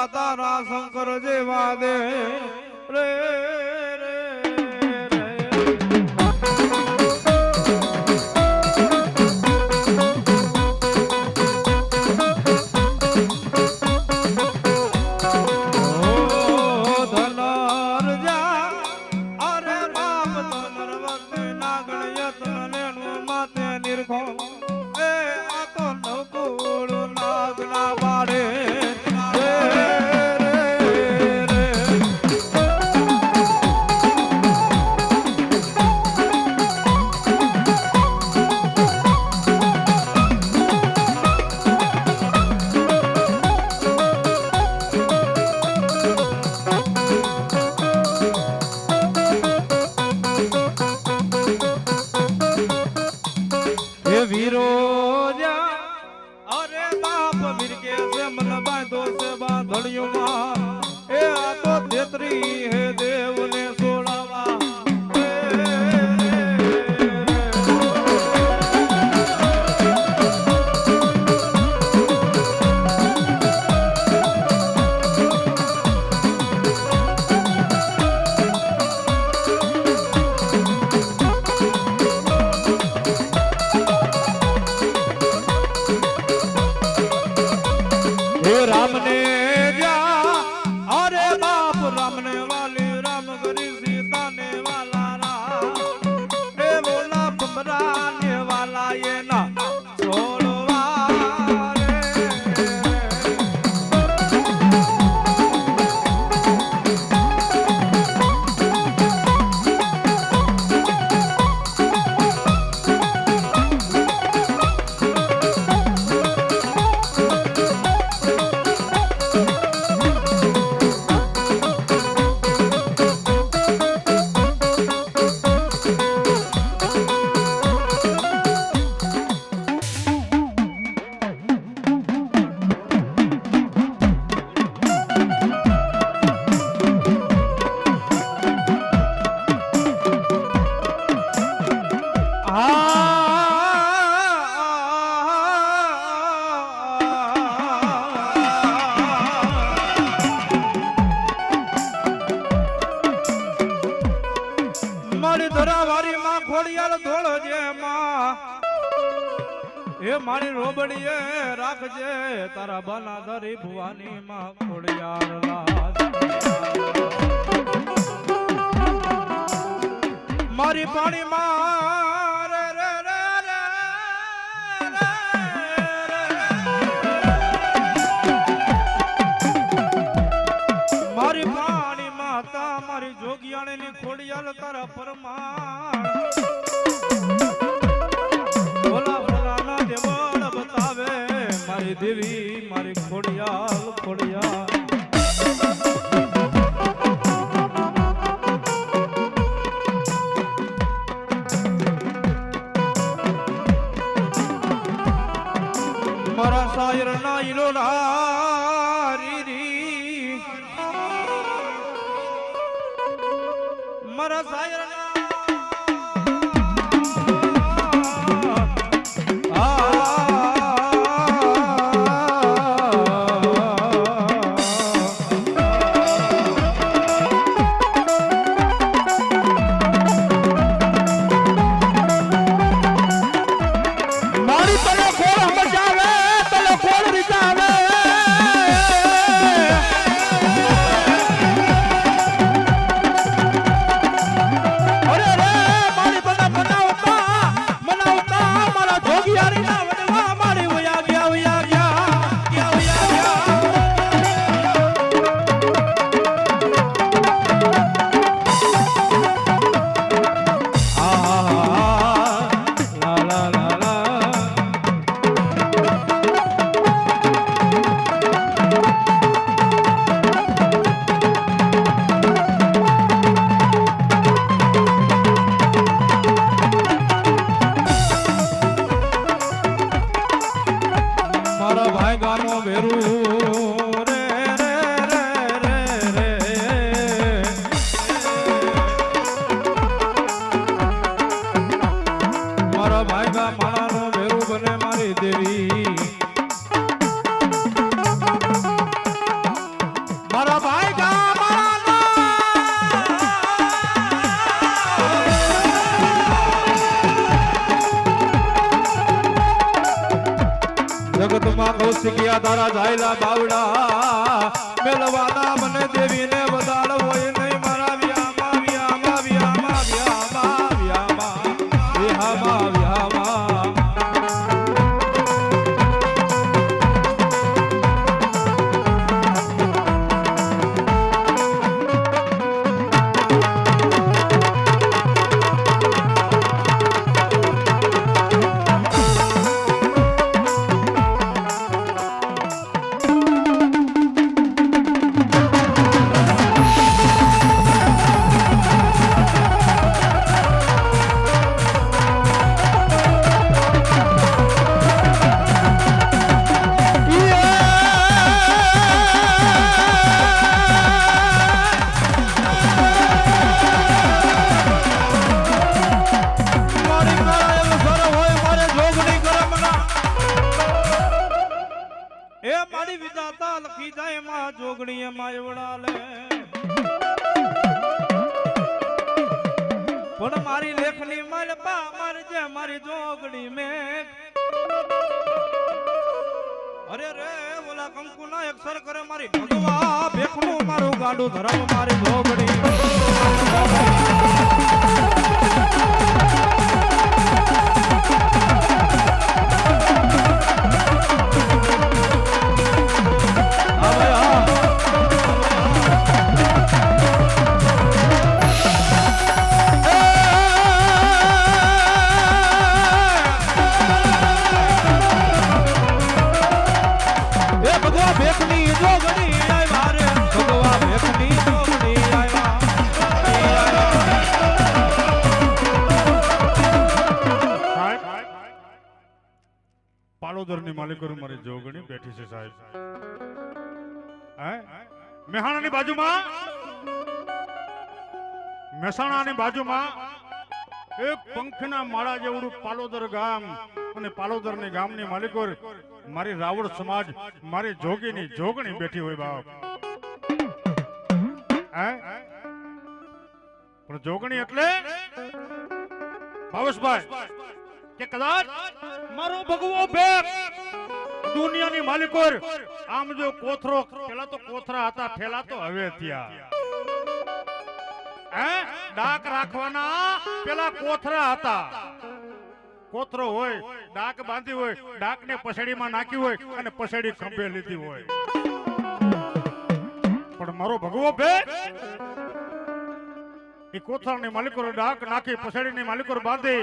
દાતા ના શંકર જેવા દે રે. મારી રોબડીએ રાખજે, તારા બાના ધરી ભુવાની માં ખોડિયાર મારી પાણી માં મારી પાણી માતા, મારી જોગિયાણી ની ખોડિયાલ તારા પરમા દેવી મારી ખોડિયાલ ખોડિયાલ. મારા શાયર ના ઇલોલા મારા શાયર ના আমার ভোগড়ি પાલોદરની માલિકોર મારી જોગણી બેઠી છે સાહેબ. મહેસાણાની બાજુમાં? મહેસાણાની બાજુમાં એક પંખના માળા જેવું પાલોદર ગામ અને પાલોદર પાલોદરની ગામની માલિકોર મારી રાવળ સમાજ, મારી જોગીની જોગણી બેઠી હોય બાપ. પણ જોગણી એટલે? ભાવેશભાઈ કે કદાચ મારો ભગવો ભેગ દુનિયાની માલિકોર, આમ જો કોથરો, પેલા તો કોથરા હતા ફેલા તો હવે થયા હે? ડાક રાખવાના પેલા કોથરા હતા. કોથરો હોય, ડાક બાંધી હોય ડાક ને પસડીમાં નાખી હોય અને પસડી ખંભે લીધી હોય. પણ મારો ભગવો ભેગ એ કોથળની માલિકોર ડાક નાખી પસડીની માલિકોર બાંધી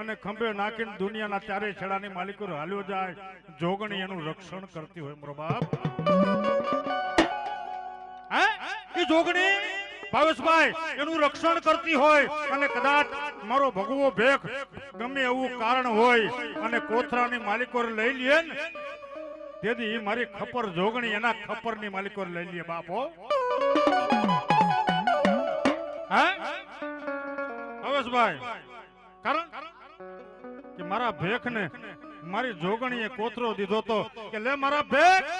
અને ખંભે નાખીને દુનિયાના ચારે છેડાની માલિકોર હાલ્યો જાય. જોગણી એનું રક્ષણ કરતી હોય મારો બાપ. હે? એ જોગણી? ભાવેશભાઈ, એનું રક્ષણ કરતી હોય અને કદાચ મારો ભગવો ભેખ ગમે એવું કારણ હોય અને કોથરાની માલિકોર લઈ લે ને. તેથી મારી ખપર જોગણી, એના ખપરની માલિકોર લઈ લે બાપો. હે? ભાવેશભાઈ કારણ કે મારા ભેખ ને મારી જોગણીએ કોથરો દીધો તો કે લે મારા ભેખ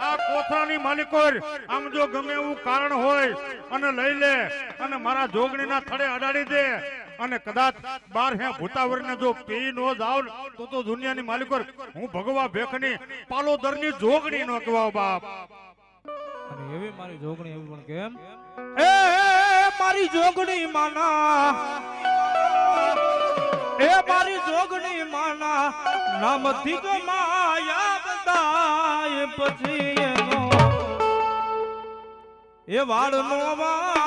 આ કોથરાની માલિકો આમ જો ગમે એવું કારણ હોય અને લઈ લે અને મારા જોગણીના થડે અડાડી દે અને કદાચ બાર હે ભૂતાવરીને જો પી નો જાવ તો તો દુનિયાની માલિકો હું ભગવા ભેખની પાલોદરની જોગણી નો કહેવાવ બાપ. અને એવી મારી જોગણી એવું પણ કેમ? એ મારી જોગણી માના. એ મારી જોગણી માના, નામથી તો માયા બધાય પછી એનો એ વાળનો વાકો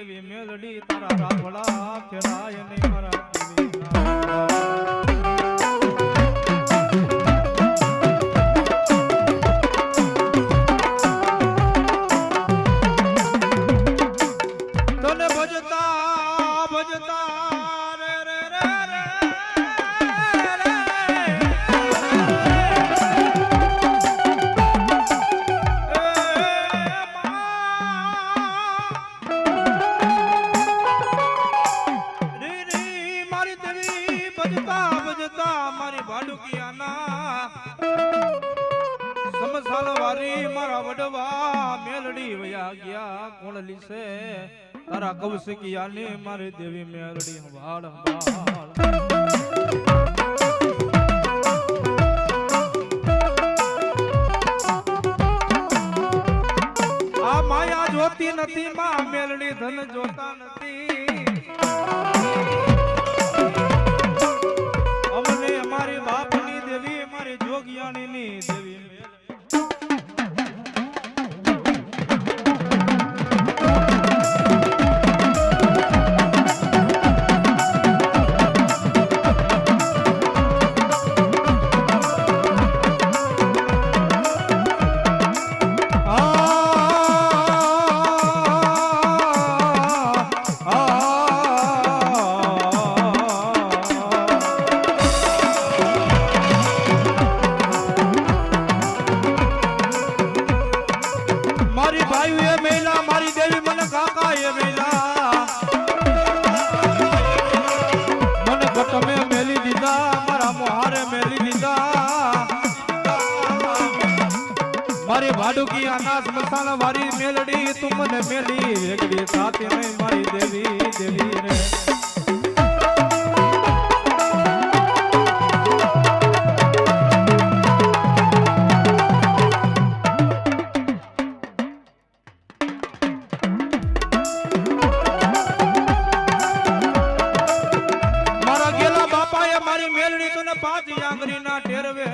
દેવી મેલડી તારા રાવડા ખેડાય ને મારા મારી સમસાલ વારી મારા વડવા મેલડી વયા ગયા, કોણ લીસે? તારા કૌશિકિયાની મારી દેવી મેલડી હવાળ આ માયા જોતી નથી, માં મેલડી ધન જોતા નથી. વાડુકી અનાસ મસાલા વારી મેલડી તું મને મેલી વેગડી સાથે નહીં મારી દેવી દેવી રે. મારા ગેલા બાપાએ મારી મેલડી તું પાંચ આંગળી ના ઠેરવે.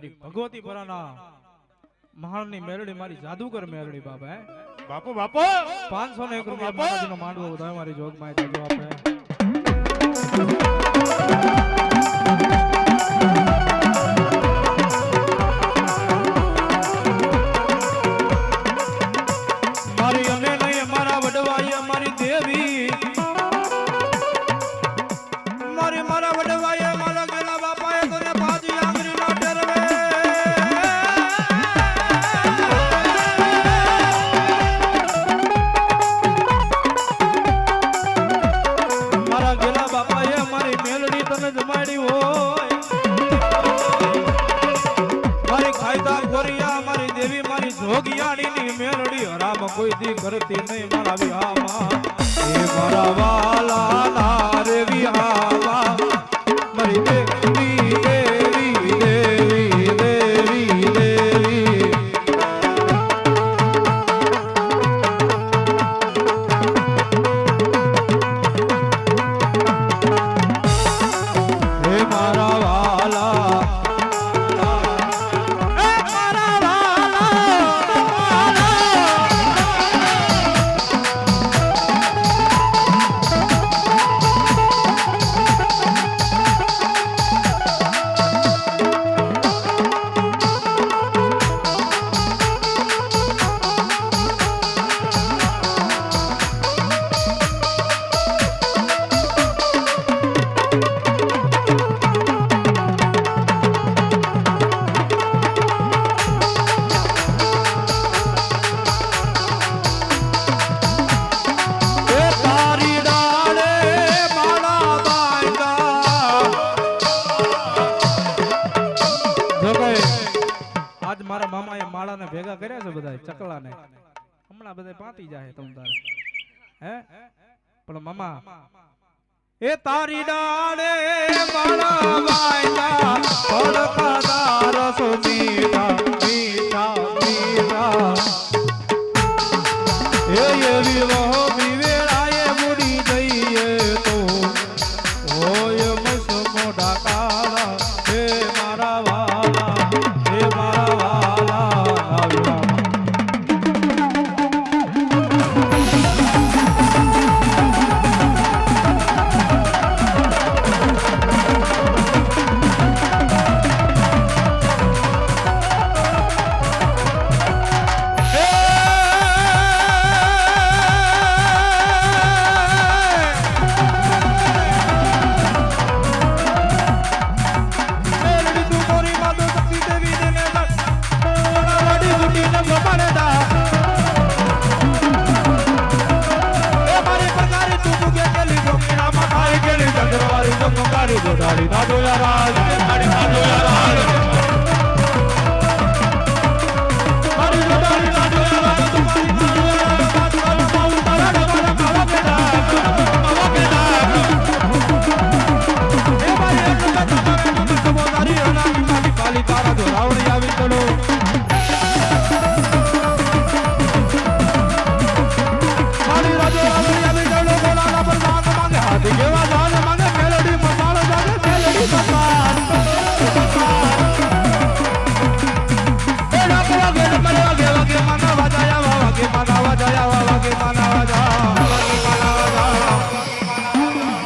મારી ભગવતી પરાના મહાણની મેરડી મારી જાદુગર મેરડી બાપા બાપો બાપો! પાંચસો ને એક રૂપિયા માંડવો વધારે મારી જોગમાં આપે. પટી જાય તમ તારે. હે? પણ મામા. એ તારી ડાળે મારા વાયા પડતા તાર